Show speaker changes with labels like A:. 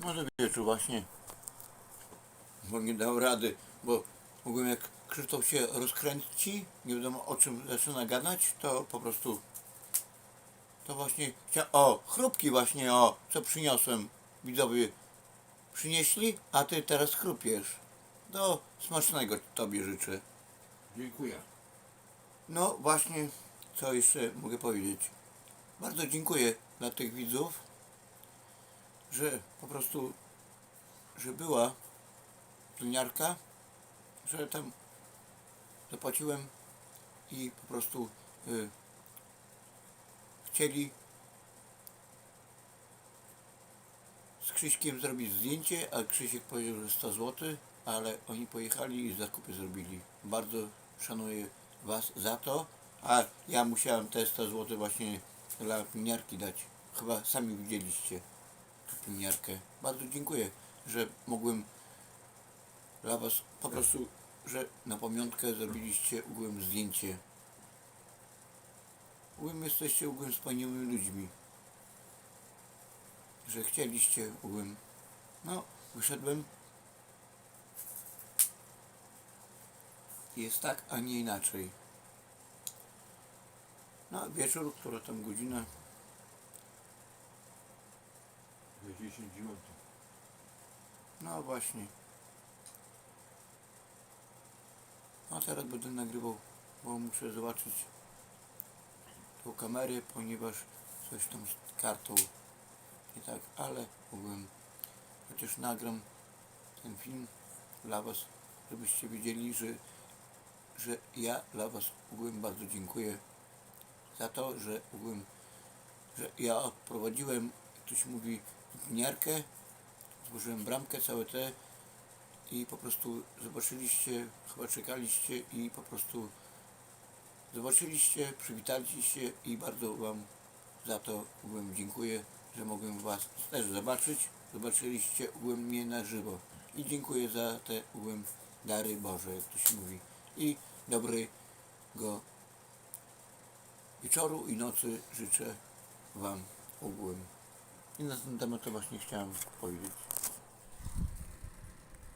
A: Może wieczór właśnie. Bo nie dał rady, bo mogłem jak Krzysztof się rozkręci, nie wiadomo o czym zaczyna gadać, to po prostu to właśnie chcia... O, chrupki właśnie, o, co przyniosłem. Widzowie przynieśli, a ty teraz chrupiesz. No, smacznego tobie życzę.
B: Dziękuję.
A: No właśnie, co jeszcze mogę powiedzieć? Bardzo dziękuję dla tych widzów, że po prostu, że była pleniarka, że tam zapłaciłem i po prostu y, chcieli z Krzyśkiem zrobić zdjęcie, a Krzysiek powiedział, że 100 zł, ale oni pojechali i zakupy zrobili. Bardzo szanuję Was za to, a ja musiałem te 100 zł właśnie dla pliniarki dać. Chyba sami widzieliście tę pliniarkę. Bardzo dziękuję, że mogłem dla Was po prostu, że na pamiątkę zrobiliście ogółem zdjęcie. Ogółem jesteście ogółem wspaniałymi ludźmi. Że chcieliście ogółem. No, wyszedłem. Jest tak, a nie inaczej. No, wieczór, która tam godzina?
B: 69.
A: No właśnie. A teraz będę nagrywał, bo muszę zobaczyć tą kamerę, ponieważ coś tam z kartą nie tak, ale mogłem chociaż nagram ten film dla Was, żebyście wiedzieli, że, że ja dla Was ogółem bardzo dziękuję za to, że ogółem, że ja prowadziłem, się mówi, winiarkę, złożyłem bramkę, całe te i po prostu zobaczyliście, chyba czekaliście i po prostu zobaczyliście, przywitaliście i bardzo Wam za to ogółem dziękuję, że mogłem Was też zobaczyć. Zobaczyliście ogółem mnie na żywo i dziękuję za te ogółem dary Boże, jak to się mówi. I dobrego wieczoru i nocy życzę Wam ogółem. I na ten temat to właśnie chciałem powiedzieć.